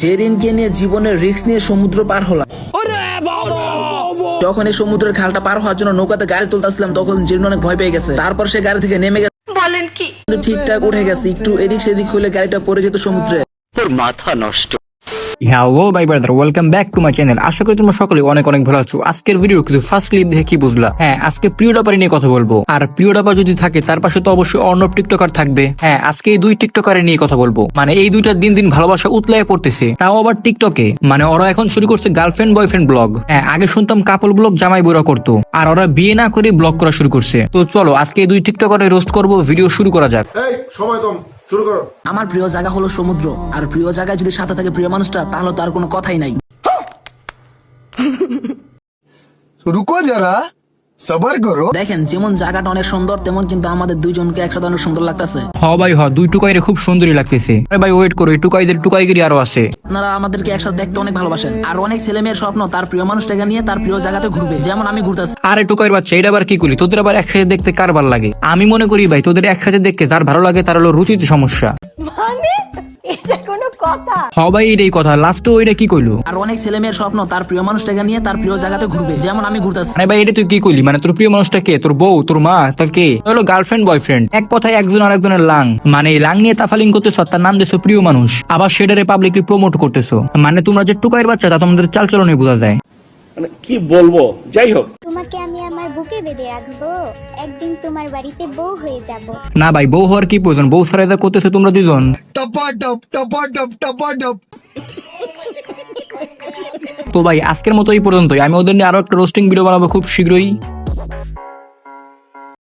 যে ঋণকে নিয়ে জীবনের রিস্ক নিয়ে সমুদ্র পার হলাম। যখন এই সমুদ্রের খালটা পার হওয়ার জন্য নৌকাতে গাড়ি তুলতেছিলাম তখন জেরিন অনেক ভয় পেয়ে গেছে। তারপর সে গাড়ি থেকে নেমে গেছে। বলেন কি? ঠিকঠাক উঠে গেছে। একটু এদিক সেদিক হলে গাড়িটা পড়ে যেত সমুদ্রে। Hello by brother welcome back to my channel আশা করি তোমরা সকলে অনেক অনেক ভালো আছো। আজকের ভিডিও কিন্তু ফার্স্ট ক্লিপ দেখে কি বুঝলা? হ্যাঁ আজকে প্রিয় ডাপারি নিয়ে কথা বলব। আর প্রিয় ডাপা যদি থাকে, তার পাশে তো অবশ্যই অর্ণব টিকটকার থাকবে। হ্যাঁ আজকে এই দুই টিকটকারের নিয়ে কথা বলব। মানে এই দুইটা দিন দিন ভালোবাসা উতলায় পড়তেছে। তাও আবার টিকটকে। মানে ওরা এখন শুরু করছে গার্লফ্রেন্ড বয়ফ্রেন্ড ব্লগ হ্যাঁ আগে শুনতাম কাপল ব্লগ জামাই বইরা করতো। আর ওরা বিয়ে না করে ব্লগ করা শুরু করছে। তো চলো, আজকে এই দুই টিকটকারের রোস্ট করব ভিডিও শুরু করা যাক। সময় কম। শুরু করো। আমার প্রিয় জায়গা হলো সমুদ্র। আর প্রিয় জায়গায় যদি সাথে থাকে প্রিয় মানুষটা তাহলে তার কোনো কথাই নাই। রুকো যারা। সবার করো দেখেন যেমন জায়গাটা অনেক সুন্দর তেমন কিন্তু আমাদের দুইজনকে একসাথে অনেক সুন্দর লাগতেছে। হ ভাই হ দুই টুকাইরে খুব সুন্দরই লাগতেছে। আরে ভাই ওয়েট করো এই টুকাইদের টুকাইগিরি আরও আছে। আপনারা আমাদেরকে একসাথে দেখতে অনেক ভালোবাসেন। আর অনেক ছেলে মেয়ের স্বপ্ন তার প্রিয় মানুষটাকে নিয়ে তার প্রিয় জায়গাতে ঘুরবে। যেমন আমি ঘুরতেছি। আরে টুকাইর বাচ্চা এটা আবার কি করি? তোদের আবার একসাথে দেখতে কার ভালো লাগে? আমি মনে করি ভাই তোদের একসাথে দেখতে তার ভালো লাগে তার হলো রুচির সমস্যা। কথা। হ ভাই এটাই কথা। লাস্টে ওইটা কি কইলো? আর অনেক ছেলে মেয়ের স্বপ্ন তার প্রিয় মানুষটাকে নিয়ে তার প্রিয় জায়গাতে ঘুরবে। যেমন আমি ঘুরতেছি। আরে ভাই এটা তুই কি কইলি? মানে তোর প্রিয় মানুষটা কে? তোর বউ তোর মা তোর কে? হলো গার্লফ্রেন্ড বয়ফ্রেন্ড এক কথায় একজন আর একজনের লাং। মানে লাং নিয়ে তাফালিং করতেছ তার নাম দিছো প্রিয় মানুষ। আবার সেটারে পাবলিকলি প্রমোট করতেছো। মানে তোমরা যে টুকাইয়ের বাচ্চা তা তোমাদের চালচলনে বোঝা যায়। মানে কি বলব? যাই হোক। তোমাকে আমি বুকে বেঁধে রাখব। একদিন তোমার বাড়িতে বউ হয়ে যাব। না ভাই বউ হওয়ার কি প্রয়োজন? বউ সারাইদা করতেছে তোমরা দুজন। টপা টপ টপা টপ টপা টপ তো ভাই আজকের মতো এই পর্যন্তই। আমি ওদের নিয়ে আরও একটা রোস্টিং ভিডিও বানাবো খুব শীঘ্রই।